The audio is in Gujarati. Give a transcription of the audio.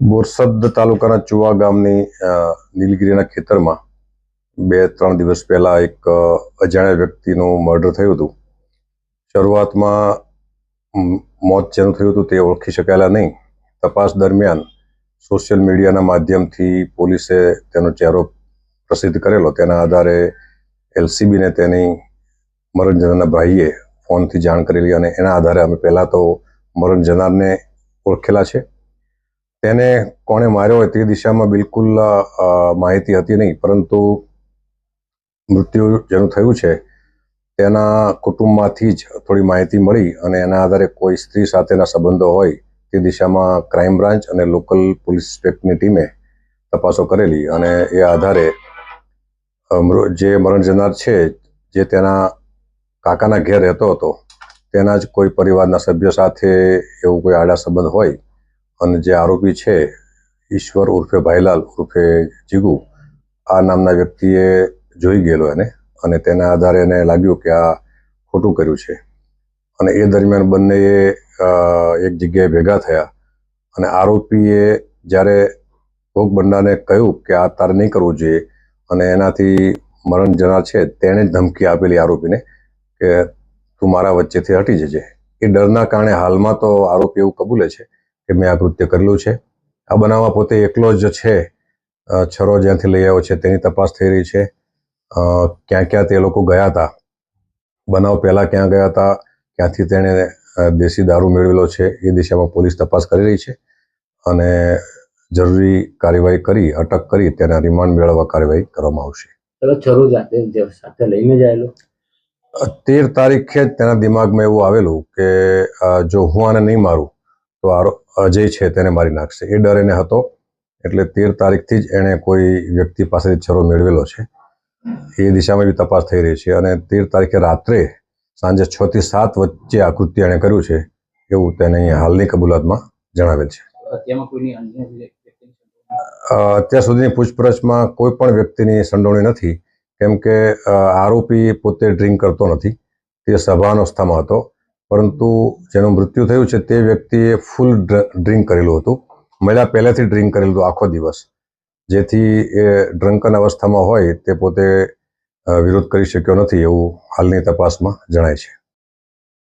બોરસદ તાલુકાના ચુવા ગામની નીલગીરીના ખેતરમાં બે ત્રણ દિવસ પહેલા એક અજાણ્યા વ્યક્તિનું મર્ડર થયું હતું. શરૂઆતમાં મોત જેનું થયું હતું તે ઓળખી શકાયેલા નહીં. તપાસ દરમિયાન સોશિયલ મીડિયાના માધ્યમથી પોલીસે તેનો ચહેરો પ્રસિદ્ધ કરેલો. તેના આધારે એલસીબીને તેની મરણ જનારના ભાઈએ ફોનથી જાણ કરેલી અને એના આધારે અમે પહેલાં તો મરણ જનારને ઓળખેલા છે. તેને કોણે માર્યો હોય તે દિશામાં બિલકુલ માહિતી હતી નહીં, પરંતુ મૃત્યુ જેનું થયું છે, તેના કુટુંબમાંથી જ થોડી માહિતી મળી અને એના આધારે કોઈ સ્ત્રી સાથેના સંબંધો હોય તે દિશામાં ક્રાઇમ બ્રાન્ચ અને લોકલ પોલીસ ઇન્સ્પેક્ટરની ટીમે તપાસો કરેલી અને એ આધારે જે મરણ જનાર છે, જે તેના કાકાના ઘેર રહેતો હતો, તેના જ કોઈ પરિવારના સભ્ય સાથે એવું કોઈ આડા સંબંધ હોય અને જે આરોપી છે, ઈશ્વર ઉર્ફે ભાઈલાલ ઉર્ફે જીગુ, આ નામના વ્યક્તિએ જોઈ ગયેલો એને અને તેના આધારે એને લાગ્યું કે આ ખોટું કર્યું છે. અને એ દરમિયાન બંનેએ એક જગ્યાએ ભેગા થયા અને આરોપીએ જ્યારે ભોગ બંડાને કહ્યું કે આ તારે નહીં કરવું જોઈએ અને એનાથી મરણ જનાર છે, તેણે જ ધમકી આપેલી આરોપીને કે તું મારા વચ્ચેથી હટી જજે. એ ડરના કારણે હાલમાં તો આરોપી એવું કબૂલે છે કે મેં આ કૃત્ય કરેલું છે. આ બનાવમાં પોતે એકલો જ છે. છરો જ્યાંથી લઈ આવ્યો છે તેની તપાસ થઈ રહી છે. ક્યાં ક્યાં તે લોકો ગયા હતા? બનાવ પહેલા ક્યાં ગયા હતા? ક્યાંથી તેણે દેશી દારૂ મેળવેલો છે? એ દિશામાં પોલીસ તપાસ કરી રહી છે અને જરૂરી કાર્યવાહી કરી અટક કરી તેના રિમાન્ડ મેળવવા કાર્યવાહી કરવામાં આવશે. છરો સાથે લઈને તેર તારીખે જ તેના દિમાગમાં એવું આવેલું કે જો હું આને નહીં મારું તો આરો અજય છે તેને મારી નાખશે. એ ડર એને હતો. એટલે તેર તારીખથી જ એણે કોઈ વ્યક્તિ પાસેથી છરો મેળવેલો છે. એ દિશામાં બી તપાસ થઈ રહી છે અને તેર તારીખે રાત્રે સાંજે છ થી સાત વચ્ચે આ કૃત્ય એણે કર્યું છે એવું તેને અહીંયા હાલની કબૂલાતમાં જણાવેલ છે. અત્યાર સુધીની પૂછપરછમાં કોઈ પણ વ્યક્તિની સંડોવણી નથી. કેમ કે આરોપી પોતે ડ્રિંક કરતો નથી. તે સભાનો અવસ્થામાં હતો. પરંતુ જેનું મૃત્યુ થયું છે તે વ્યક્તિએ ફૂલ ડ્રિંક કરેલું હતું. મહિલા પહેલેથી ડ્રિંક કરેલું હતું આખો દિવસ. જેથી એ ડ્રંકન અવસ્થામાં હોય તે પોતે વિરોધ કરી શક્યો નથી એવું હાલની તપાસમાં જણાય છે.